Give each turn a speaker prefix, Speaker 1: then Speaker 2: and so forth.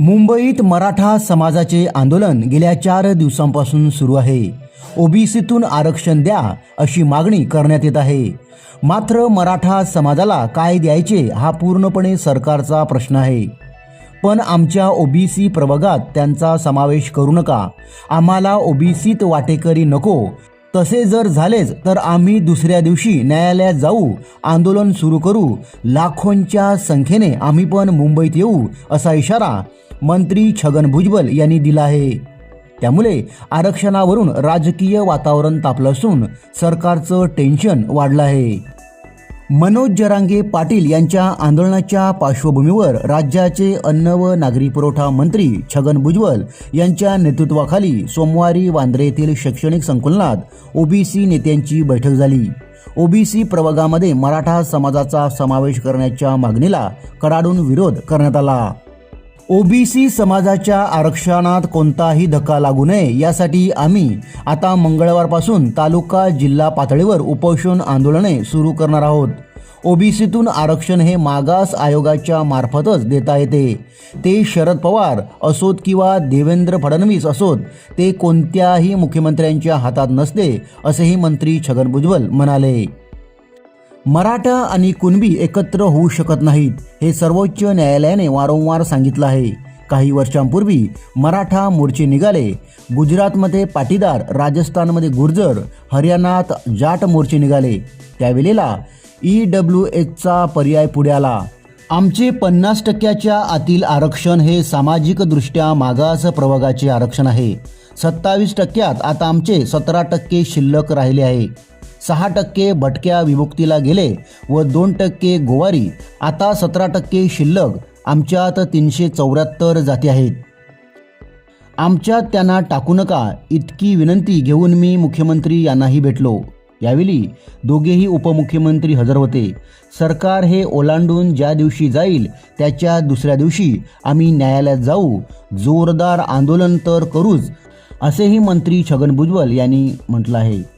Speaker 1: मुंबईत मराठा समाजाचे आंदोलन गेल्या चार दिवसांपासून सुरू आहे. ओबीसीतून आरक्षण द्या अशी मागणी करण्यात येत आहे. मात्र मराठा समाजाला काय द्यायचे हा पूर्णपणे सरकारचा प्रश्न आहे. पण आमच्या ओबीसी प्रवर्गात त्यांचा समावेश करू नका. आम्हाला ओबीसीत वाटेकरी नको. तसे जर झालेच तर आम्ही दुसऱ्या दिवशी न्यायालयात जाऊ आंदोलन सुरू करू. लाखोंच्या संख्येने आम्ही पण मुंबईत येऊ असा इशारा मंत्री छगन भुजबल यांनी दिला आहे. त्यामुळे आरक्षणावरून राजकीय वातावरण तापलं असून सरकारचं टेन्शन वाढलं आहे. मनोज जरांगे पाटील यांच्या आंदोलनाच्या पार्श्वभूमीवर राज्याचे अन्न व नागरी पुरवठा मंत्री छगन भुजबळ यांच्या नेतृत्वाखाली सोमवारी वांद्रे येथील शैक्षणिक संकुलनात ओबीसी नेत्यांची बैठक झाली. ओबीसी प्रवर्गामध्ये मराठा समाजाचा समावेश करण्याच्या मागणीला कडाडून विरोध करण्यात आला. ओबीसी समाजाच्या आरक्षणात कोणताही धक्का लागू नये यासाठी आम्ही आता मंगळवारपासून तालुका जिल्हा पातळीवर उपोषण आंदोलने सुरू करणार आहोत. ओबीसीतून आरक्षण हे मागास आयोगाच्या मार्फतच देता येते. ते शरद पवार असोत किंवा देवेंद्र फडणवीस असोत ते कोणत्याही मुख्यमंत्र्यांच्या हातात नसते असेही मंत्री छगन भुजबल म्हणाले. मराठा आणि कुणबी एकत्र होऊ शकत नाहीत हे सर्वोच्च न्यायालयाने वारंवार सांगितलं आहे. काही वर्षांपूर्वी मराठा मोर्चे निघाले. गुजरातमध्ये पाटीदार राजस्थानमध्ये गुर्जर हरियाणात जाट मोर्चे निघाले. त्यावेळेला ई डब्ल्यू एचचा पर्याय पुढे आला. आमचे पन्नास टक्क्याच्या आतील आरक्षण हे सामाजिकदृष्ट्या मागास प्रवर्गाचे आरक्षण आहे. सत्तावीस टक्क्यात आता आमचे सतरा टक्के शिल्लक राहिले आहे. सहा टक्के भटक्या विमुक्तीला गेले व दोन टक्के गोवारी आता सतरा टक्के शिल्लक आमच्यात तीनशे चौऱ्याहत्तर जाती आहेत. आमच्यात त्यांना टाकू नका इतकी विनंती घेऊन मी मुख्यमंत्री यांनाही भेटलो. यावेळी दोघेही उपमुख्यमंत्री हजर होते. सरकार हे ओलांडून ज्या दिवशी जाईल त्याच्या दुसऱ्या दिवशी आम्ही न्यायालयात जाऊ. जोरदार आंदोलन तर करूच असेही मंत्री छगन भुजबल यांनी म्हटलं आहे.